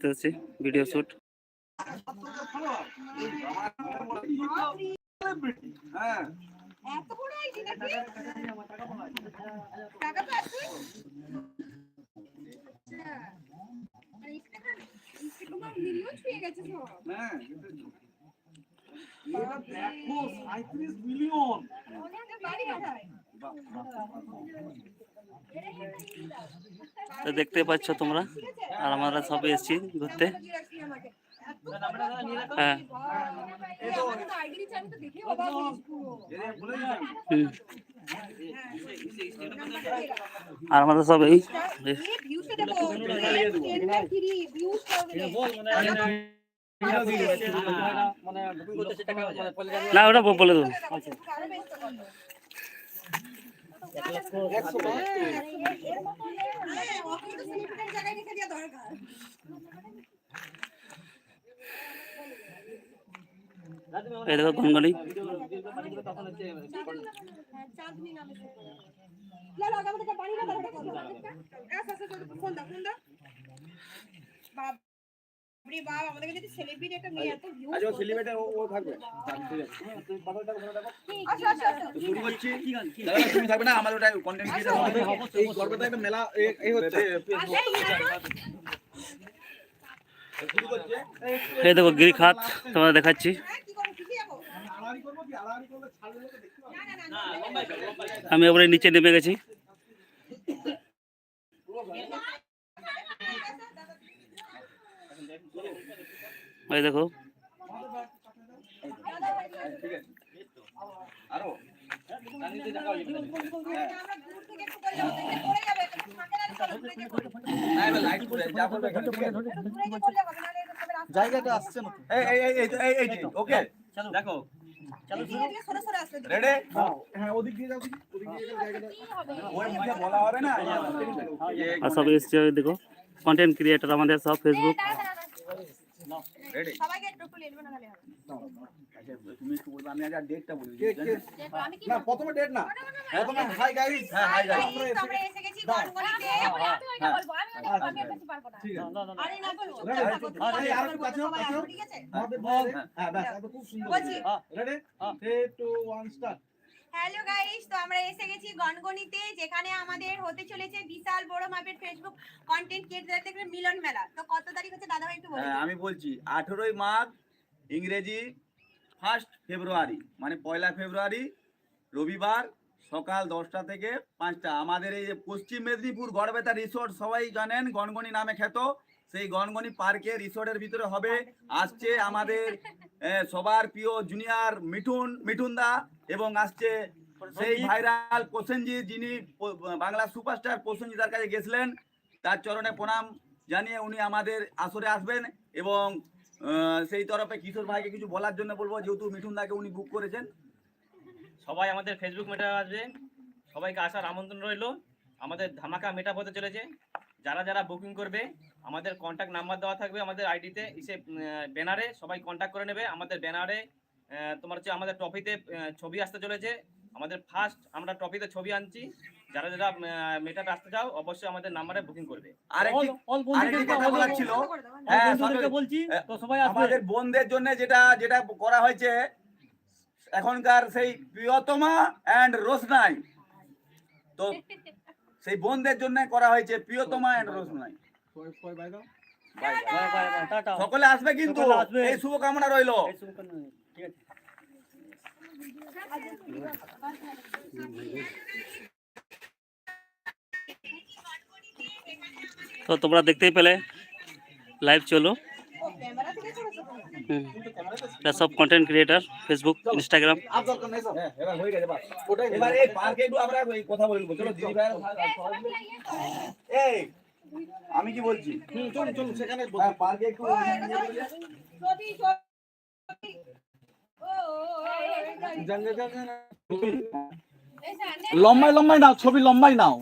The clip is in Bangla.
দেখতে পাচ্ছি ভিডিও শুট হ্যাঁ এত বড় আইডি নাকি টাকা তো আছে আচ্ছা। আর ইনস্টাগ্রাম ইনস্টাগ্রাম মিলিয়ন ছুঁয়ে গেছে সব হ্যাঁ এটা দেখো সাঁত্রিশ মিলিয়ন অনেক বাড়ি বাড়ায় তো দেখতে পাচ্ছ তোমরা আর আমরা সব এসেছি ঘুরতে। হ্যাঁ। আর আমাদের সব এই না, ওটা বলে দেবো। দরকার এই দেখো চাঁদনি নামে আচ্ছা আচ্ছা আমাদের কাছে সেলিব্রিটি একটা মেয়ে এত ভিউ সেলিব্রিটি ও থাকবে। আচ্ছা আচ্ছা আচ্ছা তুমি থাকবে না? ওটা কন্টেন্ট ক্রিয়েটর এই গর্বতে একটা মেলা এই হচ্ছে। এই দেখো গিরি খাত তোমরা দেখাচ্ছি আমি কি? নিচে নেমে যাব সবে রাস্তা জায়গাটা আসছে না এই এই এই এই এই এই ওকে দেখো ধীরে ধীরে সরে সরে আসবে রেডি হ্যাঁ প্রথমে ডেট না। প্রথমে হাই গাইস হ্যাঁ হাই গাইস আমরা আমরা এসে গেছি গনগনিতে ঠিক আছে। আরে না বলো আরে আর একটু কাছে হোক, কাছে হোক। ঠিক আছে? আমাদের বলে হ্যাঁ ব্যাস এত খুব সুন্দর। রেডি 3 2 1 স্টার্ট হ্যালো গাইস তো আমরা এসে গেছি গনগনিতে, যেখানে আমাদের হতে চলেছে বিশাল বড় মাপের ফেসবুক কন্টেন্ট ক্রিয়েটর থেকে মিলন মেলা। তো কত তারিখ হচ্ছে দাদা ভাই একটু বলে হ্যাঁ আমি বলছি, আঠেরোই মাঘ ইংরেজি ফার্স্ট ফেব্রুয়ারি মানে পয়লা ফেব্রুয়ারি রবিবার সকাল দশটা থেকে পাঁচটা। আমাদের এই যে পশ্চিম মেদিনীপুর গড়বেতা রিসোর্ট সবাই জানেন গনগনি নামে খ্যাত। সেই গনগনি পার্কে রিসোর্টের ভিতরে হবে। আসছে আমাদের সবার প্রিয় জুনিয়র মিঠুন মিঠুন দা এবং আসছে সেই ভাইরাল প্রসেনজিৎ যিনি বাংলা সুপারস্টার প্রসেনজিতার কাছে গেছিলেন। তার চরণে প্রণাম জানিয়ে উনি আমাদের আসরে আসবেন এবং সেই তরফে কিশোর ভাইকে কিছু বলার জন্য বলব যেহেতু মিঠুন দাকে উনি বুক করেছেন। সবাই আমাদের ফেসবুক মেটা আসবে। সবাইকে আসার আমন্ত্রণ রইল। আমাদের ধামাকা মেটা পথে চলেছে। যারা যারা বুকিং করবে আমাদের কন্ট্যাক্ট নাম্বার দেওয়া থাকবে আমাদের আইডিতে ইসে ব্যানারে সবাই কন্ট্যাক্ট করে নেবে। আমাদের ব্যানারে তোমার হচ্ছে আমাদের ট্রফিতে ছবি আসতে চলেছে। আমাদের ফার্স্ট আমরা ট্রফিতে ছবি আনছি। যারা যারা মেটাতে আসতে চাও অবশ্যই আমাদের নাম্বারে বুকিং করবে। আরেকটি আরেকটি কথা বলার ছিল। হ্যাঁ বলছি তো সবাই আমাদের বোনদের জন্য যেটা যেটা করা হয়েছে এখনকার সেই প্রিয়তমা অ্যান্ড রোশনাই। তো সেই বোনদের জন্য করা হয়েছে প্রিয়তমা অ্যান্ড রোশনাই সকলে আসবে কিন্তু। এই শুভকামনা রইল। এই শুভকামনা। ঠিক আছে। তো তোমরা দেখতেই পেলে লাইভ চলো ও ক্যামেরা থেকে করেছ তুমি? হুম। এটা সব কন্টেন্ট ক্রিয়েটর ফেসবুক ইনস্টাগ্রাম হয়ে আমি কি বলছি? চলুন চলুন সেখানে পার্কে একটু ও, এটা তো ছবি, ছবি। ও, ও, ও, ও, ও, এই যে, লম্বাই লম্বাই নাও। ছবি লম্বাই নাও।